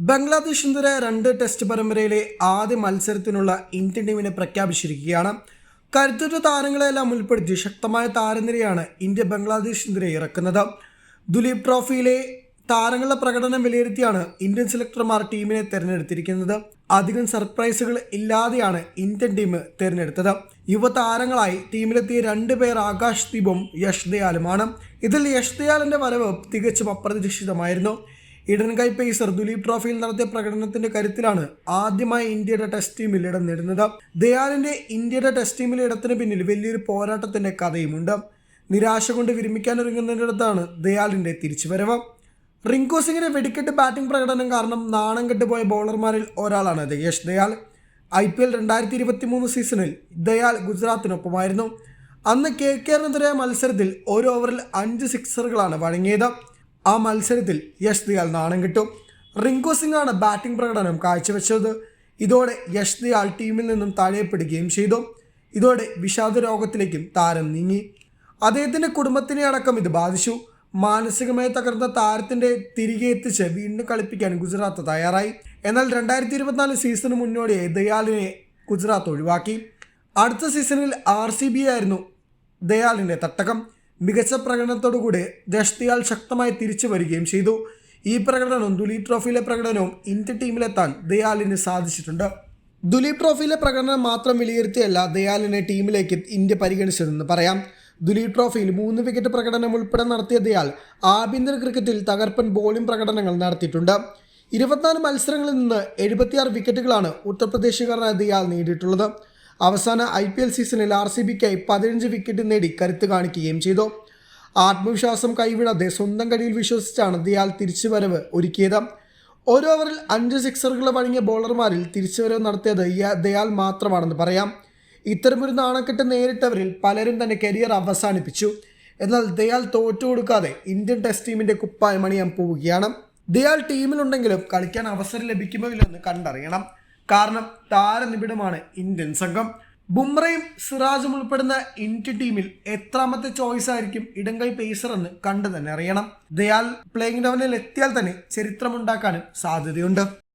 ബംഗ്ലാദേശിനെതിരെ രണ്ട് ടെസ്റ്റ് പരമ്പരയിലെ ആദ്യ മത്സരത്തിനുള്ള ഇന്ത്യൻ ടീമിനെ പ്രഖ്യാപിച്ചിരിക്കുകയാണ്. കരുത്തുറ്റ താരങ്ങളെല്ലാം ഉൾപ്പെടുത്തി ശക്തമായ താരനിരയാണ് ഇന്ത്യ ബംഗ്ലാദേശിനെതിരെ ഇറക്കുന്നത്. ദുലീപ് ട്രോഫിയിലെ താരങ്ങളുടെ പ്രകടനം വിലയിരുത്തിയാണ് ഇന്ത്യൻ സെലക്ടർമാർ ടീമിനെ തിരഞ്ഞെടുത്തിരിക്കുന്നത്. അധികം സർപ്രൈസുകൾ ഇല്ലാതെയാണ് ഇന്ത്യൻ ടീം തിരഞ്ഞെടുത്തത്. യുവതാരങ്ങളായി ടീമിലെത്തിയ രണ്ട് പേർ ആകാശ് ദീപും യഷ് ദയാലുമാണ്. ഇതിൽ യഷ് ദയാലിന്റെ വരവ് തികച്ചും അപ്രതീക്ഷിതമായിരുന്നു. കൈ പേസർ ദുലീപ് ട്രോഫിയിൽ നടത്തിയ പ്രകടനത്തിന്റെ കരുത്തിലാണ് ആദ്യമായി ഇന്ത്യയുടെ ടെസ്റ്റ് ടീമിൽ ഇടം നേടുന്നത്. ദയാലിന്റെ ഇന്ത്യയുടെ ടെസ്റ്റ് ടീമിലെ ഇടത്തിന് പിന്നിൽ വലിയൊരു പോരാട്ടത്തിന്റെ കഥയുമുണ്ട്. നിരാശ കൊണ്ട് വിരമിക്കാനൊരുങ്ങുന്നതിനടുത്താണ് ദയാലിന്റെ തിരിച്ചുവരവ്. റിങ്കു സിംഗിന്റെ വെടിക്കെട്ട് ബാറ്റിംഗ് പ്രകടനം കാരണം നാണം കെട്ടുപോയ ബൗളർമാരിൽ ഒരാളാണ് ദയേഷ് ദയാൽ. ഐ പി എൽ രണ്ടായിരത്തി ഇരുപത്തി മൂന്ന് സീസണിൽ ദയാൽ ഗുജറാത്തിനൊപ്പമായിരുന്നു. അന്ന് കെ കെറിനെതിരായ മത്സരത്തിൽ ഒരു ഓവറിൽ അഞ്ച് സിക്സറുകളാണ് വഴങ്ങിയത്. ആ മത്സരത്തിൽ യശ് ദിയാൽ നാണം കിട്ടും. റിങ്കു സിംഗാണ് ബാറ്റിംഗ് പ്രകടനം കാഴ്ചവെച്ചത്. ഇതോടെ യശ് ദിയാൽ ടീമിൽ നിന്നും താഴെപ്പെടുകയും ചെയ്തു. ഇതോടെ വിഷാദ രോഗത്തിലേക്കും താരം നീങ്ങി. അദ്ദേഹത്തിന്റെ കുടുംബത്തിനെ അടക്കം ഇത് ബാധിച്ചു. മാനസികമായി തകർന്ന താരത്തിന്റെ തിരികെ എത്തിച്ച് വീണ്ടും കളിപ്പിക്കാൻ ഗുജറാത്ത് തയ്യാറായി. എന്നാൽ രണ്ടായിരത്തി ഇരുപത്തിനാല് സീസണ് മുന്നോടിയായി ദയാലിനെ ഗുജറാത്ത് ഒഴിവാക്കി. അടുത്ത സീസണിൽ ആർ സി ബി ആയിരുന്നു ദയാലിന്റെ തട്ടകം. മികച്ച പ്രകടനത്തോടുകൂടി ദയാൽ ശക്തമായി തിരിച്ചു വരികയും ചെയ്തു. ഈ പ്രകടനവും ദുലീപ് ട്രോഫിയിലെ പ്രകടനവും ഇന്ത്യ ടീമിലെത്താൻ ദയാലിന് സാധിച്ചിട്ടുണ്ട്. ദുലീപ് ട്രോഫിയിലെ പ്രകടനം മാത്രം വിലയിരുത്തിയല്ല ദയാലിനെ ടീമിലേക്ക് ഇന്ത്യ പരിഗണിച്ചതെന്ന് പറയാം. ദുലീപ് ട്രോഫിയിൽ മൂന്ന് വിക്കറ്റ് പ്രകടനം ഉൾപ്പെടെ നടത്തിയ ദയാൽ ആഭ്യന്തര ക്രിക്കറ്റിൽ തകർപ്പൻ ബോളിംഗ് പ്രകടനങ്ങൾ നടത്തിയിട്ടുണ്ട്. ഇരുപത്തിനാല് മത്സരങ്ങളിൽ നിന്ന് എഴുപത്തിയാറ് വിക്കറ്റുകളാണ് ഉത്തർപ്രദേശുകാരനായ ദയാൽ നേടിയിട്ടുള്ളത്. അവസാന ഐ പി എൽ സീസണിൽ ആർ സി ബിക്കായി പതിനഞ്ച് വിക്കറ്റ് നേടി കരുത്ത് കാണിക്കുകയും ചെയ്തു. ആത്മവിശ്വാസം കൈവിടാതെ സ്വന്തം കഴിയിൽ വിശ്വസിച്ചാണ് ദയാൽ തിരിച്ചുവരവ് ഒരുക്കിയത്. ഒരു ഓവറിൽ അഞ്ച് സിക്സറുകൾ വഴങ്ങിയ ബോളർമാരിൽ തിരിച്ചുവരവ് നടത്തിയത് ദയാൽ മാത്രമാണെന്ന് പറയാം. ഇത്തരമൊരു നാണക്കെട്ട് നേരിട്ടവരിൽ പലരും തന്നെ കരിയർ അവസാനിപ്പിച്ചു. എന്നാൽ ദയാൽ തോറ്റു കൊടുക്കാതെ ഇന്ത്യൻ ടെസ്റ്റ് ടീമിന്റെ കുപ്പായം അണിയാൻ പോവുകയാണ്. ദയാൽ ടീമിലുണ്ടെങ്കിലും കളിക്കാൻ അവസരം ലഭിക്കുമോ ഇല്ലെന്ന് കണ്ടറിയണം. കാരണം താരനിബിഡമാണ് ഇന്ത്യൻ സംഘം. ബുംറയും സിറാജും ഉൾപ്പെടുന്ന ഇന്ത്യൻ ടീമിൽ എത്രാമത്തെ ചോയ്സ് ആയിരിക്കും ഇടങ്കൈ പേസർ എന്ന് കണ്ടു തന്നെ അറിയണം. ദയാൽ പ്ലേയിങ് ലെവലിൽ എത്തിയാൽ തന്നെ ചരിത്രമുണ്ടാക്കാനും സാധ്യതയുണ്ട്.